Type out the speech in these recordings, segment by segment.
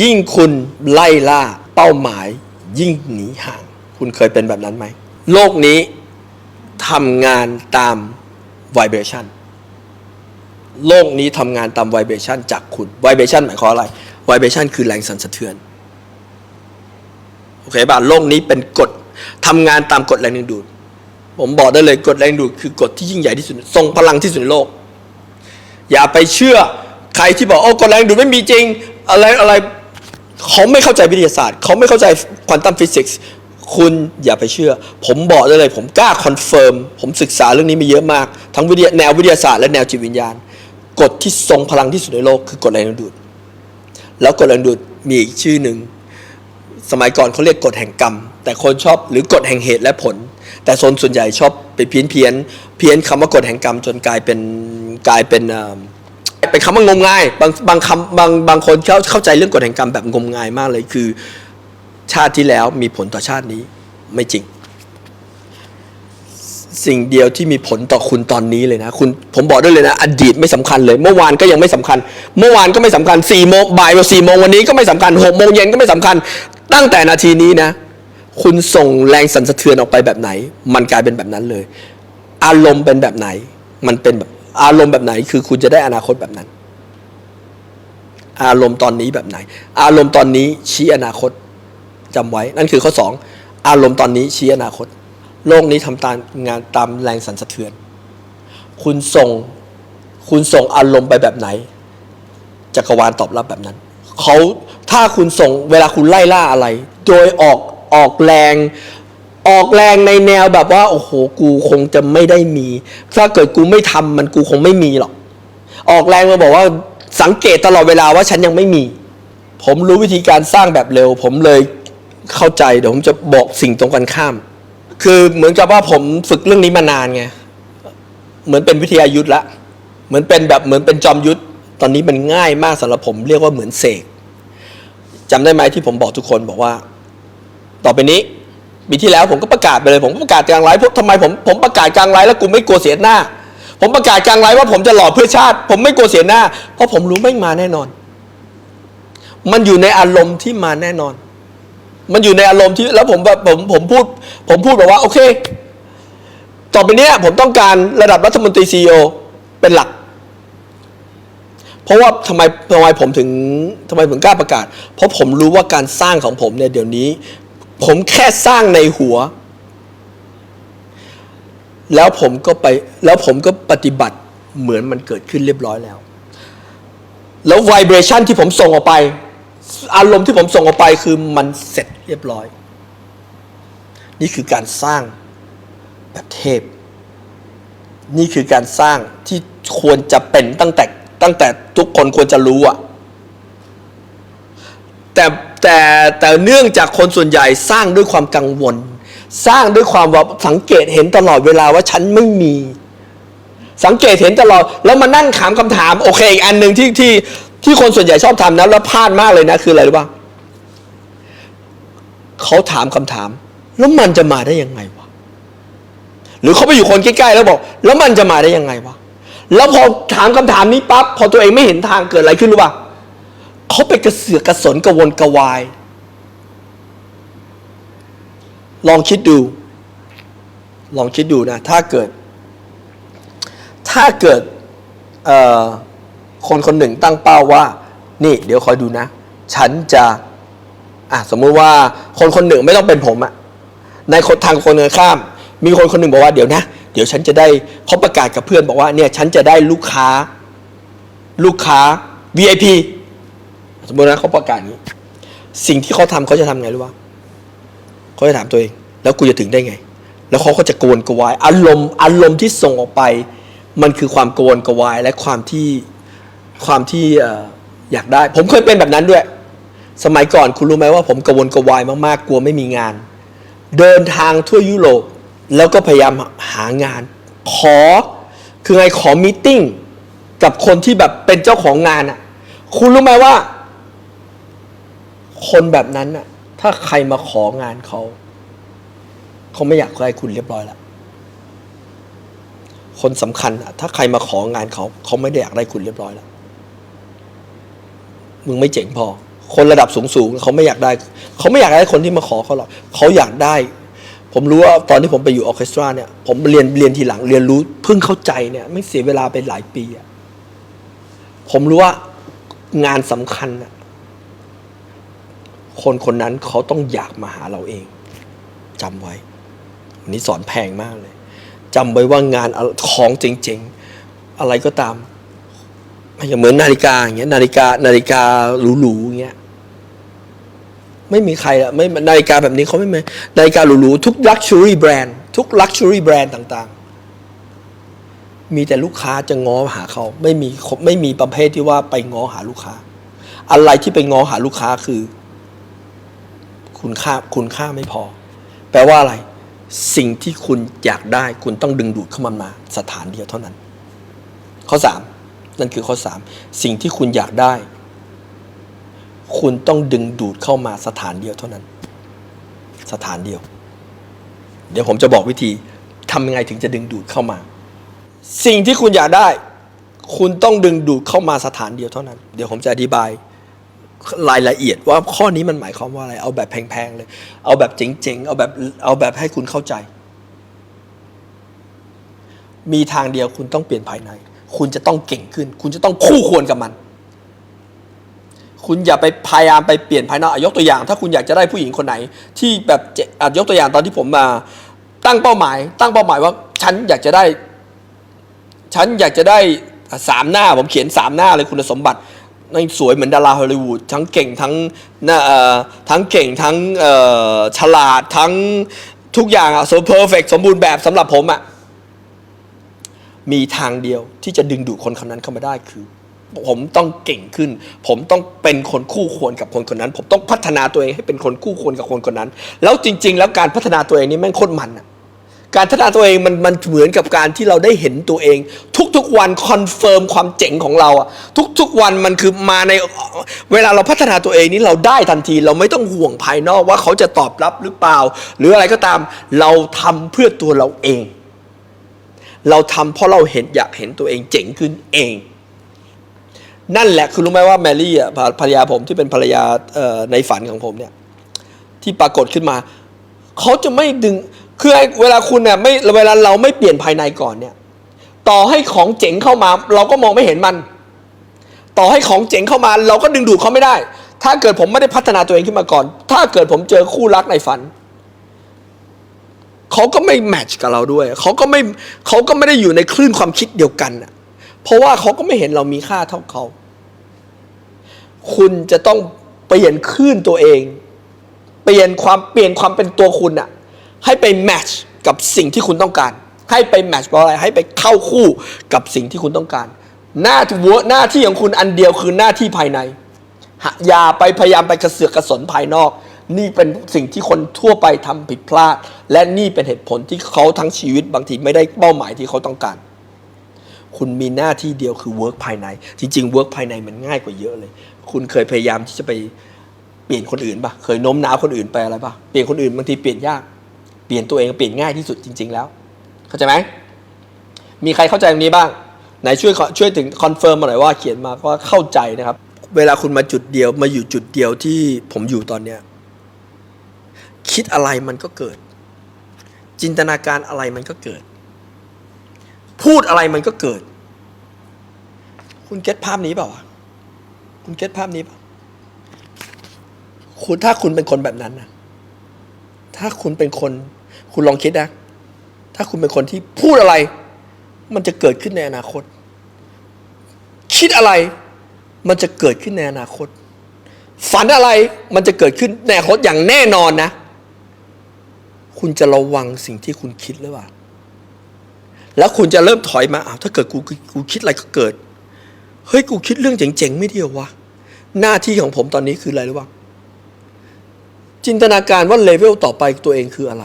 ยิ่งคุณไล่ล่าเป้าหมายยิ่งหนีห่าง คุณเคยเป็นแบบนั้นไหม โลกนี้ทำงานตาม vibration โลกนี้ทำงานตาม vibration จากคุณ vibration หมายความอะไร vibration คือแรงสั่นสะเทือนโอเคป่ะโลกนี้เป็นกฎทำงานตามกฎแรงดึงดูด ผมบอกได้เลยกฎแรงดูดคือกฎที่ยิ่งใหญ่ที่สุดทรงพลังที่สุดในโลก อย่าไปเชื่อใครที่บอกโอ้กฎแรงดูดไม่มีจริง อะไรอะไร เขาไม่เข้าใจวิทยาศาสตร์ เขาไม่เข้าใจควอนตัมฟิสิกส์คุณอย่าไปเชื่อ ผมบอกได้เลย ผมกล้าคอนเฟิร์มผมศึกษาเรื่องนี้มาเยอะมาก ทั้งวิทยาแนววิทยาศาสตร์และแนวจิตวิญญาณ กฎที่ทรงพลังที่สุดในโลกคือกฎแรงดึงดูด แล้วกฎแรงดูดมีอีกชื่อหนึ่งสมัยก่อนเขาเรียกกฎแห่งกรรม แต่คนชอบหรือกฎแห่งเหตุและผล แต่โซนส่วนใหญ่ชอบไปเพี้ยนเพี้ยนเพี้ยนคำว่ากฎแห่งกรรมจนกลายเป็นกลายเป็น เป็นคำว่างมงาย บางบางคำบางบางคนเขาเข้าใจเรื่องกฎแห่งกรรมแบบงมงายมากเลยคือ ชาติที่แล้วมีผลต่อชาตินี้ไม่จริง สิ่งเดียวที่มีผลต่อคุณตอนนี้เลยนะ คุณผมบอกได้เลยนะ อดีตไม่สำคัญเลย เมื่อวานก็ยังไม่สำคัญ เมื่อวานก็ไม่สำคัญสี่โมงบ่ายสี่โมงวันนี้ก็ไม่สำคัญหกโมงเย็นก็ไม่สำคัญ ตั้งแต่นาทีนี้นะ คุณส่งแรงสั่นสะเทือนออกไปแบบไหน มันกลายเป็นแบบนั้นเลย อารมณ์เป็นแบบไหน มันเป็นแบบ อารมณ์แบบไหนคือคุณจะได้อนาคตแบบนั้น อารมณ์ตอนนี้แบบไหน อารมณ์ตอนนี้ชี้อนาคตจำไว้ นั่นคือข้อสองอารมณ์ตอนนี้ชี้อนาคต โลกนี้ทำตามงานตามแรงสั่นสะเทือน คุณส่งคุณส่งอารมณ์ไปแบบไหนจักรวาลตอบรับแบบนั้นเขาถ้าคุณส่งเวลาคุณไล่ล่าอะไร โดยออกออกแรง ออกแรงในแนวแบบว่า โอ้โห กูคงจะไม่ได้มี ถ้าเกิดกูไม่ทำมันกูคงไม่มีหรอก ออกแรงมาบอกว่าสังเกตตลอดเวลาว่าฉันยังไม่มี ผมรู้วิธีการสร้างแบบเร็ว ผมเลยเข้าใจเดี๋ยวผมจะบอกสิ่งตรงกันข้าม คือเหมือนกับว่าผมฝึกเรื่องนี้มานานไง เหมือนเป็นวิทยายุทธละ เหมือนเป็นแบบเหมือนเป็นจอมยุทธตอนนี้มันง่ายมากสำหรับผมเรียกว่าเหมือนเสกจำได้ไหมที่ผมบอกทุกคนบอกว่า ต่อไปนี้ ปีที่แล้วผมก็ประกาศไปเลย ผมก็ประกาศกลางไลฟ์พวกทำไมผมผมประกาศกลางไลฟ์แล้วกูไม่กลัวเสียหน้า ผมประกาศกลางไลฟ์ว่าผมจะหล่อเพื่อชาติ ผมไม่กลัวเสียหน้า เพราะผมรู้ไม่มาแน่นอน มันอยู่ในอารมณ์ที่มาแน่นอน มันอยู่ในอารมณ์ที่แล้วผมแบบผมผมพูด ผมพูดแบบว่า โอเค ต่อไปเนี้ย ผมต้องการระดับรัฐมนตรีซีอเป็นหลักเพราะว่าทำไมทำไมผมถึงทำไมผมกล้าประกาศ เพราะผมรู้ว่าการสร้างของผมเนี่ยเดี๋ยวนี้ ผมแค่สร้างในหัว แล้วผมก็ไปแล้วผมก็ปฏิบัติเหมือนมันเกิดขึ้นเรียบร้อยแล้ว แล้วไวเบรชันที่ผมส่งออกไป อารมณ์ที่ผมส่งออกไปคือมันเสร็จเรียบร้อย นี่คือการสร้างแบบเทพ นี่คือการสร้างที่ควรจะเป็นตั้งแต่ตั้งแต่ทุกคนควรจะรู้อะแต่ แต่แต่เนื่องจากคนส่วนใหญ่สร้างด้วยความกังวล สร้างด้วยความว่าสังเกตเห็นตลอดเวลาว่าฉันไม่มี สังเกตเห็นตลอด แล้วมานั่งถามคำถามโอเคอีกอันหนึ่งที่ที่ที่คนส่วนใหญ่ชอบทำนะแล้วพลาดมากเลยนะคืออะไรรู้ป่ะเขาถามคำถาม แล้วมันจะมาได้ยังไงวะหรือเขาไปอยู่คนใกล้ๆแล้วบอก แล้วมันจะมาได้ยังไงวะแล้วพอถามคำถามนี้ปั๊บพอตัวเองไม่เห็นทางเกิดอะไรขึ้นรู้ป่ะ เขาไปกระเสือกกระสนกระวนกระวาย ลองคิดดู ลองคิดดูนะ ถ้าเกิด ถ้าเกิดคนคนหนึ่งตั้งเป้าว่า นี่ เดี๋ยวคอยดูนะ ฉันจะอะสมมุติว่าคนคนหนึ่งไม่ต้องเป็นผมอะในคนทางคนเงินข้าม มีคนคนหนึ่งบอกว่าเดี๋ยวนะ เดี๋ยวฉันจะได้เขาประกาศกับเพื่อนบอกว่าเนี่ยฉันจะได้ลูกค้า ลูกค้า VIP สมมตินะเขาประกาศนี้ สิ่งที่เขาทำเขาจะทำไงรู้ป่ะเขาจะถามตัวเอง แล้วกูจะถึงได้ไง แล้วเขาก็จะกวนกวาย อารมณ์อารมณ์ที่ส่งออกไป มันคือความกวนกวายและความที่ความที่อยากได้ ผมเคยเป็นแบบนั้นด้วย สมัยก่อนคุณรู้ไหมว่า ผมกวนกวายมากๆกลัวไม่มีงาน เดินทางทั่วยุโรปแล้วก็พยายามหางาน ขอคือไงขอมีติ้งกับคนที่แบบเป็นเจ้าของงานอะคุณรู้ไหมว่า คนแบบนั้นน่ะ ถ้าใครมาของานเขา เขาไม่อยากให้คุณเรียบร้อยล้วคนสำคัญอะถ้าใครมาของานเขา เขาไม่ได้อยากได้คุณเรียบร้อยแล้วมึงไม่เจ๋งพอ คนระดับสูงสูงๆเขาไม่อยากได้ เขาไม่อยากได้คนที่มาขอเขาหรอกเขาอยากได้ ผมรู้ว่าตอนที่ผมไปอยู่ออเคสตราเนี่ย ผมเรียนเรียนทีหลังเรียนรู้เพิ่งเข้าใจเนี่ย ไม่เสียเวลาไปหลายปีอะผมรู้ว่างานสำคัญอะ คนคนนั้นเขาต้องอยากมาหาเราเองจำไว้วันนี้สอนแพงมากเลยจำไว้ว่างานของเจ๋งๆ อะไรก็ตามอย่างเหมือนนาฬิกาอย่างเงี้ยนาฬิกานาฬิกาหรูๆอย่างเงี้ยไม่มีใครอะไม่นาฬิกาแบบนี้เขาไม่มีนาฬิกาหรูๆทุกลักชัวรี่แบรนด์ทุกลักชัวรี่แบรนด์ต่างๆ มีแต่ลูกค้าจะง้อหาเขาไม่มีไม่มีประเภทที่ว่าไปง้อหาลูกค้า อะไรที่ไปง้อหาลูกค้าคือ คุณค่าคุณค่าไม่พอ แปลว่าอะไร สิ่งที่คุณอยากได้คุณต้องดึงดูดเข้ามามา สถานเดียวเท่านั้น ข้อสามนั่นคือข้อสามสิ่งที่คุณอยากได้ คุณต้องดึงดูดเข้ามาสถานเดียวเท่านั้น สถานเดียว เดี๋ยวผมจะบอกวิธีทำยังไงถึงจะดึงดูดเข้ามา สิ่งที่คุณอยากได้ คุณต้องดึงดูดเข้ามาสถานเดียวเท่านั้น เดี๋ยวผมจะอธิบาย รายละเอียดว่าข้อนี้มันหมายความว่าอะไร เอาแบบแพงๆเลย เอาแบบเจ๋งๆ เอาแบบเอาแบบให้คุณเข้าใจ มีทางเดียวคุณต้องเปลี่ยนภายใน คุณจะต้องเก่งขึ้น คุณจะต้องคู่ควรกับมัน คุณอย่าไปพยายามไปเปลี่ยนภายนอกอะยกตัวอย่าง ถ้าคุณอยากจะได้ผู้หญิงคนไหน ที่แบบอะยกตัวอย่างตอนที่ผมมา ตั้งเป้าหมาย ตั้งเป้าหมายว่าฉันอยากจะได้ ฉันอยากจะได้สามหน้า ผมเขียนสามหน้าเลยคุณสมบัติ ในสวยเหมือนดาราฮอลลีวูดทั้งเก่งทั้งน้าเอ่อทั้งเก่งทั้งเอ่อฉลาดทั้งทุกอย่างอะสมเพอร์เฟกสมบูรณ์แบบสำหรับผมอะมีทางเดียวที่จะดึงดูดคนคนนั้นเข้ามาได้คือ ผมต้องเก่งขึ้น ผมต้องเป็นคนคู่ควรกับคนคนนั้น ผมต้องพัฒนาตัวเองให้เป็นคนคู่ควรกับคนคนนั้น แล้วจริง ๆ แล้วการพัฒนาตัวเองนี่แม่งโคตรมันอะ การพัฒนาตัวเองมันมันเหมือนกับการที่เราได้เห็นตัวเอง ทุกๆวันคอนเฟิร์มความเจ๋งของเราอะทุกๆวันมันคือมาในเวลาเราพัฒนาตัวเองนี่เราได้ทันที เราไม่ต้องห่วงภายนอกว่าเขาจะตอบรับหรือเปล่า หรืออะไรก็ตามเราทำเพื่อตัวเราเอง เราทำเพราะเราเห็นอยากเห็นตัวเองเจ๋งขึ้นเอง นั่นแหละคือรู้ไหมว่าแมรี่อะภรรยาผมที่เป็นภรรยาในฝันของผมเนี่ยที่ปรากฏขึ้นมา เขาจะไม่ดึง คือเวลาคุณเนี่ยไม่เวลาเราไม่เปลี่ยนภายในก่อนเนี่ย ต่อให้ของเจ๋งเข้ามา เราก็มองไม่เห็นมัน ต่อให้ของเจ๋งเข้ามา เราก็ดึงดูดเขาไม่ได้ ถ้าเกิดผมไม่ได้พัฒนาตัวเองขึ้นมาก่อน ถ้าเกิดผมเจอคู่รักในฝันเขาก็ไม่แมทช์กับเราด้วยเขาก็ไม่เขาก็ไม่ได้อยู่ในคลื่นความคิดเดียวกันน่ะเพราะว่าเขาก็ไม่เห็นเรามีค่าเท่าเขา คุณจะต้องเปลี่ยนคลื่นตัวเอง เปลี่ยนความเปลี่ยนความเป็นตัวคุณอะ ให้ไปแมทช์กับสิ่งที่คุณต้องการ ให้ไปแมทช์เพราะอะไรให้ไปเข้าคู่กับสิ่งที่คุณต้องการ หน้าที่หน้าที่ของคุณอันเดียวคือหน้าที่ภายในหาอย่าไปพยายามไปกระเสือกกระสนภายนอก นี่เป็นสิ่งที่คนทั่วไปทำผิดพลาด และนี่เป็นเหตุผลที่เขาทั้งชีวิตบางทีไม่ได้เป้าหมายที่เขาต้องการ คุณมีหน้าที่เดียวคือเวิร์กภายใน จริงๆเวิร์กภายในมันง่ายกว่าเยอะเลย คุณเคยพยายามที่จะไปเปลี่ยนคนอื่นปะเคยโน้มน้าวคนอื่นไปอะไรปะเปลี่ยนคนอื่นบางทีเปลี่ยนยาก ลี่ยนตัวเองเปลี่ยนง่ายที่สุดจริง ๆ แล้ว เข้าใจไหมมีใครเข้าใจตรงนี้บ้าง ไหนช่วยช่วยถึงคอนเฟิร์มมาหน่อยว่าเขียนมาว่าเข้าใจนะครับ เวลาคุณมาจุดเดียวมาอยู่จุดเดียวที่ผมอยู่ตอนเนี้ยคิดอะไรมันก็เกิด จินตนาการอะไรมันก็เกิด พูดอะไรมันก็เกิด คุณเก็ตภาพนี้เปล่าคุณเก็ตภาพนี้เปล่าคุณถ้าคุณเป็นคนแบบนั้นนะถ้าคุณเป็นคน คุณลองคิดนะ ถ้าคุณเป็นคนที่พูดอะไร มันจะเกิดขึ้นในอนาคต คิดอะไรมันจะเกิดขึ้นในอนาคต ฝันอะไรมันจะเกิดขึ้นในอนาคตอย่างแน่นอนนะ คุณจะระวังสิ่งที่คุณคิดหรือเปล่า แล้วคุณจะเริ่มถอยมาอ้าวถ้าเกิดกูกูคิดอะไรก็เกิด เฮ้ยกูคิดเรื่องเจ๋งๆ ไม่เดียววะ หน้าที่ของผมตอนนี้คืออะไรรู้ป่ะจินตนาการว่าเลเวลต่อไปตัวเองคืออะไร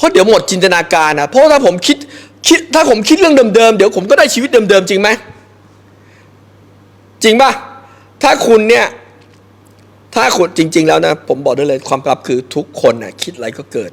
เพราะเดี๋ยวหมดจินตนาการนะเพราะถ้าผมคิดคิดถ้าผมคิดเรื่องเดิมๆเดี๋ยวผมก็ได้ชีวิตเดิมๆจริงไหมจริงป่ะถ้าคุณเนี่ยถ้าคุณจริง ๆ แล้วนะผมบอกได้เลยความลับคือทุกคนน่ะคิดอะไรก็เกิด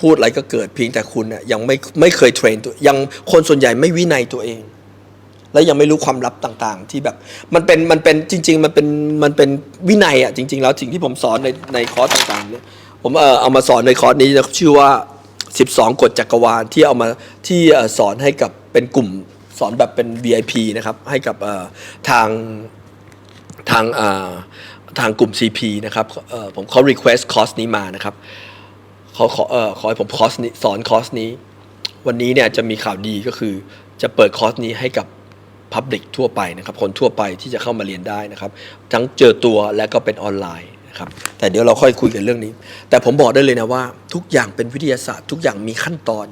พูดอะไรก็เกิดเพียงแต่คุณน่ะยังไม่ไม่เคยเทรนตัวยังคนส่วนใหญ่ไม่วินัยตัวเอง แล้วยังไม่รู้ความลับต่างๆ ที่แบบมันเป็นมันเป็นจริง ๆ มันเป็นมันเป็นวินัยอะจริง ๆ แล้วสิ่งที่ผมสอนในในคอร์สต่างๆเนี่ยผมเออเอามาสอนในคอร์สนี้นะชื่อว่า 12 กฎจักรวาลที่เอามาที่สอนให้กับเป็นกลุ่มสอนแบบเป็น VIP นะครับ ให้กับทางทางทางกลุ่ม CP นะครับผมเขา request คอร์สนี้มานะครับเขาขอเอ่อขอให้ผมคอร์สนี้สอนคอร์สนี้ วันนี้เนี่ยจะมีข่าวดีก็คือจะเปิดคอร์สนี้ให้กับ Public ทั่วไปนะครับ คนทั่วไปที่จะเข้ามาเรียนได้นะครับ ทั้งเจอตัวและก็เป็นออนไลน์ นะครับแต่เดี๋ยวเราค่อยคุยกันเรื่องนี้ แต่ผมบอกได้เลยนะว่า ทุกอย่างเป็นวิทยาศาสตร์ ทุกอย่างมีขั้นตอน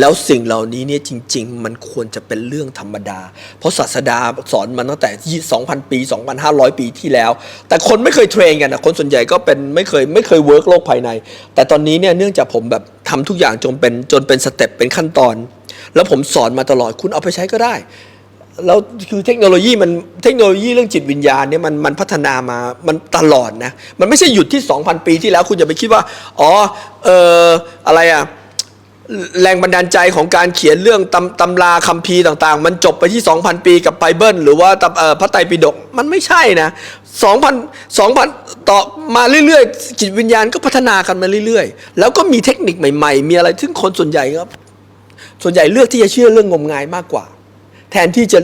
แล้วสิ่งเหล่านี้เนี่ยจริง ๆ มันควรจะเป็นเรื่องธรรมดา เพราะศาสดาสอนมาตั้งแต่ 2,000 ปี 2,500 ปีที่แล้ว แต่คนไม่เคยเทรนกันนะคนส่วนใหญ่ก็เป็นไม่เคยไม่เคยเวิร์กโลกภายใน แต่ตอนนี้เนี่ยเนื่องจากผมแบบทำทุกอย่างจนเป็นจนเป็นสเต็ปเป็นขั้นตอน แล้วผมสอนมาตลอดคุณเอาไปใช้ก็ได้ แล้วคือเทคโนโลยีมันเทคโนโลยีเรื่องจิตวิญญาณเนี่ยมันมันพัฒนามามันตลอดนะ มันไม่ใช่หยุดที่ 2,000 ปีที่แล้วคุณอย่าไปคิดว่า อ๋อเอออะไรอะแรงบันดาลใจของการเขียนเรื่องตำตำราคัมภีร์ต่างๆ มันจบไปที่ 2,000 ปีกับไบเบิลหรือว่าพระไตรปิฎกมันไม่ใช่นะ 2,000 2,000 ต่อมาเรื่อยๆ จิตวิญญาณก็พัฒนากันมาเรื่อยๆ แล้วก็มีเทคนิคใหม่ๆ มีอะไรซึ่งคนส่วนใหญ่ครับ ส่วนใหญ่เลือกที่จะเชื่อเรื่องงมงายมากกว่า แทนที่จะ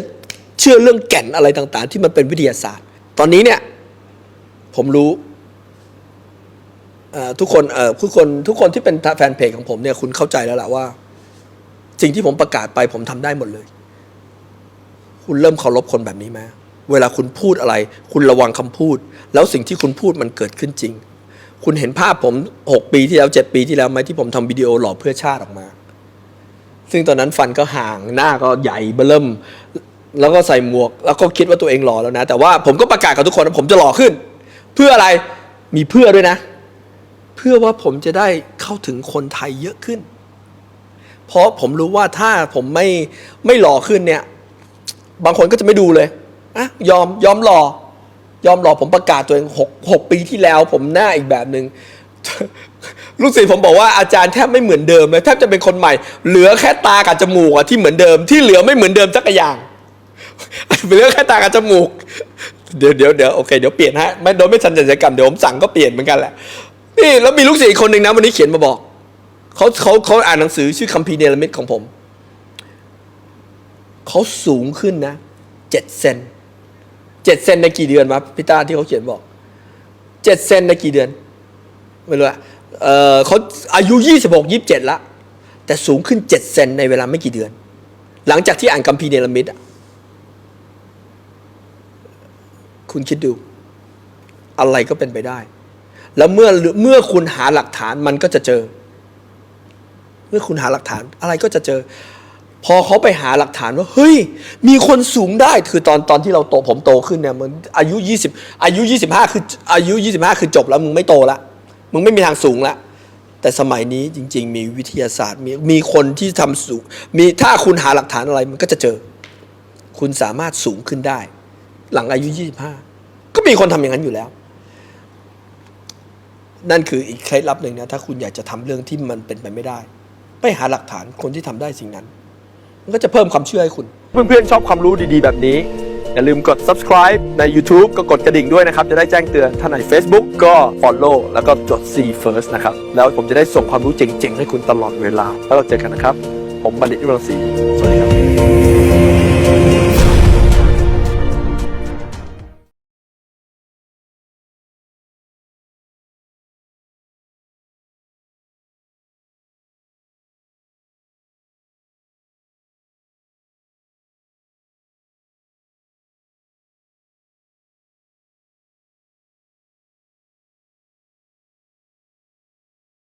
เชื่อเรื่องแก่นอะไรต่าง ๆ ที่มันเป็นวิทยาศาสตร์ ตอนนี้เนี่ยผมรู้ทุกคนทุกคนทุกคนที่เป็นแฟนเพจของผมเนี่ยคุณเข้าใจแล้วล่ะว่า สิ่งที่ผมประกาศไปผมทำได้หมดเลย คุณเริ่มเคารพคนแบบนี้ไหมเวลาคุณพูดอะไร คุณระวังคำพูด แล้วสิ่งที่คุณพูดมันเกิดขึ้นจริง คุณเห็นภาพผมหกปีที่แล้วเจ็ดปีที่แล้วไหมที่ผมทำวิดีโอหล่อเพื่อชาติออกมา ซึ่งตอนนั้นฟันก็ห่างหน้าก็ใหญ่เบ้อเริ่มแล้วก็ใส่หมวก แล้วก็คิดว่าตัวเองหล่อแล้วนะ แต่ว่าผมก็ประกาศกับทุกคนว่าผมจะหล่อขึ้น เพื่ออะไรมีเพื่อด้วยนะ เพื่อว่าผมจะได้เข้าถึงคนไทยเยอะขึ้น เพราะผมรู้ว่าถ้าผมไม่ไม่หล่อขึ้นเนี่ย บางคนก็จะไม่ดูเลยอะยอมยอมหล่อยอมหล่อผมประกาศตัวเองหกหกปีที่แล้ว ผมหน้าอีกแบบหนึง่ง ลูกศิษย์ผมบอกว่าอาจารย์แทบไม่เหมือนเดิมเลยแทบจะเป็นคนใหม่ เหลือแค่ตากับจมูกอะที่เหมือนเดิมที่เหลือไม่เหมือนเดิมสักอย่างเหลือแค่ตากับจมูก เดี๋ยวเดี๋ยวเดี๋ยวโอเคเดี๋ยวเปลี่ยนฮะไม่โดยไม่ทันศัลยกรรมเดี๋ยวผมสั่งก็เปลี่ยนเหมือนกันแหละนี่แล้วมีลูกศิษย์คนหนึ่งนะวันนี้เขียนมาบอกเขาเขาเขาอ่านหนังสือชื่อคัมภีร์เนรมิตของผมเขาสูงขึ้นนะเจ็ดเซนเจ็ดเซนในกี่เดือนวะพี่ตาที่เขาเขียนบอกเจ็ดเซนในกี่เดือนไม่รู้อะ เออเขาอายุยี่สิบหกยี่สิบเจ็ดละแต่สูงขึ้นเจ็ดเซนในเวลาไม่กี่เดือน หลังจากที่อ่านคัมภีร์เนรมิตอะคุณคิดดู อะไรก็เป็นไปได้ แล้วเมื่อเมื่อคุณหาหลักฐานมันก็จะเจอ เมื่อคุณหาหลักฐานอะไรก็จะเจอ พอเขาไปหาหลักฐานว่า เฮ้ย มีคนสูงได้คือตอนตอนที่เราโตผมโตขึ้นเนี่ยมันอายุยี่สิบอายุยี่สิบห้าคืออายุยี่สิบห้าคือจบแล้วมึงไม่โตและ มึงไม่มีทางสูงละแต่สมัยนี้จริง ๆ มีวิทยาศาสตร์มีมีคนที่ทำสูงมีถ้าคุณหาหลักฐานอะไรมันก็จะเจอ คุณสามารถสูงขึ้นได้ หลังอายุยี่สิบห้าก็มีคนทำอย่างนั้นอยู่แล้ว นั่นคืออีกเคล็ดลับหนึ่งนะถ้าคุณอยากจะทำเรื่องที่มันเป็นไปไม่ได้ ไปหาหลักฐานคนที่ทำได้สิ่งนั้น มันก็จะเพิ่มความเชื่อให้คุณ เพื่อนๆชอบความรู้ดีๆแบบนี้ อย่าลืมกด subscribe ใน YouTube ก็กดกระดิ่งด้วยนะครับ จะได้แจ้งเตือนถ้าใน Facebook ก็ follow แล้วก็จด C first นะครับ แล้วผมจะได้ส่งความรู้เจ๋งๆ ให้คุณตลอดเวลา แล้วเราเจอกันนะครับ ผมบัณฑิตวิรังศรีสวัสดีครับ